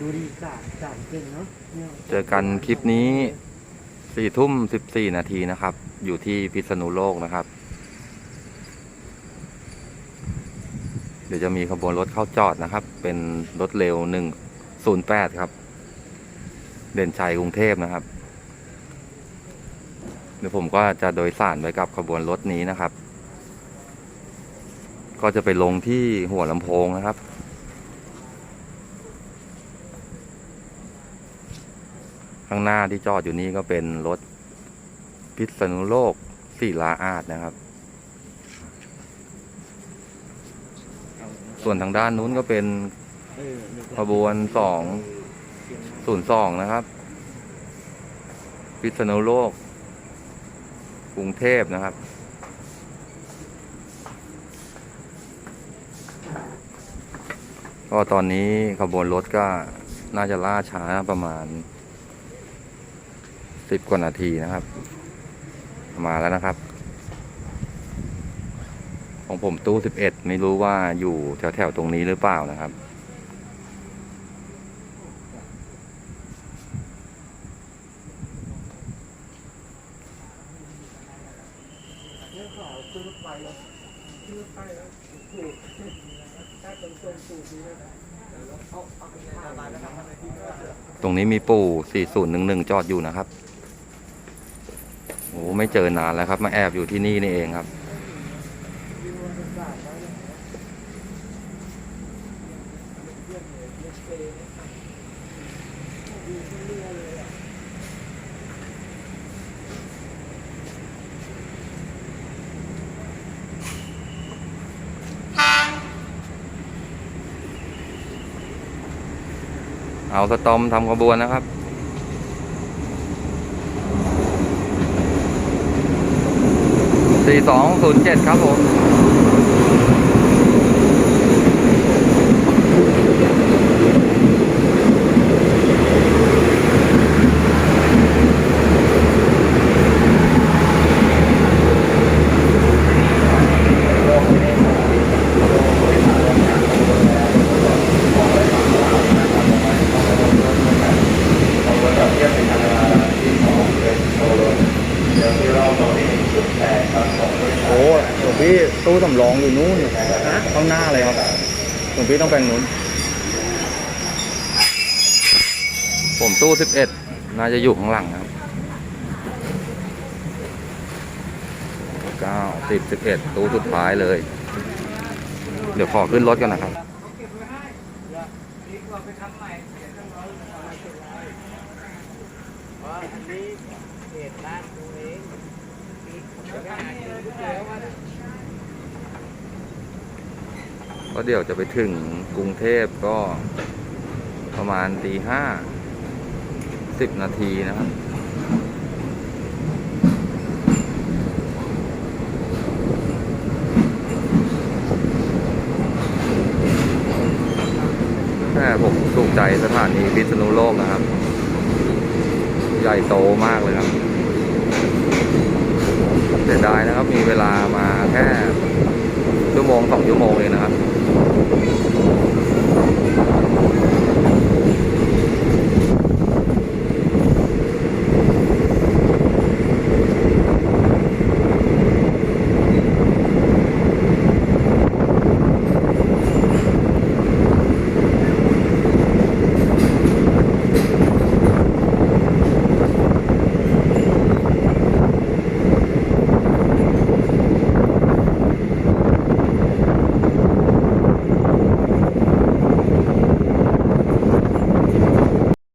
ดูดีกาดกาดเก่งเนาะเจอกันคลิปนี้สี่ทุ่มสิบสี่นาทีนะครับ อยู่ที่พิษณุโลกนะครับ เดี๋ยวจะมีขบวนรถเข้าจอดนะครับ เป็นรถเร็วหนึ่งศูนย์แปดครับ เด่นชัยกรุงเทพนะครับ เดี๋ยวผมก็จะโดยสารไปกับขบวนรถนี้นะครับ ก็จะไปลงที่หัวลำโพงนะครับ ข้างหน้าที่จอดอยู่นี่ก็เป็นรถพิษณุโลกสี่ลาอาดนะครับ ส่วนทางด้านนู้นก็เป็นขบวนสองศูนย์สองนะครับ พิษณุโลก กรุงเทพนะครับก็ตอนนี้ขบวนรถก็น่าจะล่าช้าประมาณ สิบกว่านาทีนะครับ มาแล้วนะครับ ของผมตู้สิบเอ็ดไม่รู้ว่าอยู่แถวๆตรงนี้หรือเปล่านะครับเนี่ยขอขึ้นรถไฟแล้วขึ้นรถไฟแล้วถูกถ้าตรงตรงถูกดีเลยนะเอาเอาไปทำลายแล้วทำอะไรที่ก็ตรงนี้มีปู่ 4011 จอดอยู่นะครับ อ้ไม่เจอนานแล้วครับ มาแอบอยู่ที่นี่นี่เองครับดูบรรยากาศแล้วเนี่ยเยี่ยมเลยเยี่ยมเลยดีที่เรือเลยอะเอาสตอมทำขบวนนะครับ 4207 ครับผม โอ้หลวงพี่ ตู้สำรองอยู่นู่นข้างหน้าเลยครับหลวงพี่ต้องไปนู้น ผมตู้11น่าจะอยู่ข้างหลังครับเก้าสิบสิบเอ็ดตู้สุดท้ายเลย เดี๋ยวขอขึ้นรถกันนะครับเขาเก็บไว้ให้อย่าดีกว่าไปทำใหม่เดี๋ยวต้องมีข้าวเองเดี๋ยวก๋วยเตี๋ยวมา ก็เดี๋ยวจะไปถึงกรุงเทพก็ประมาณตีห้าสิบนาทีนะครับแม่ผมถูกใจสถานีพิษณุโลกนะครับ ใหญ่โตมากเลยครับเสียดายนะครับมีเวลามาแค่ชั่วโมงสองชั่วโมงเองนะครับ Thank you.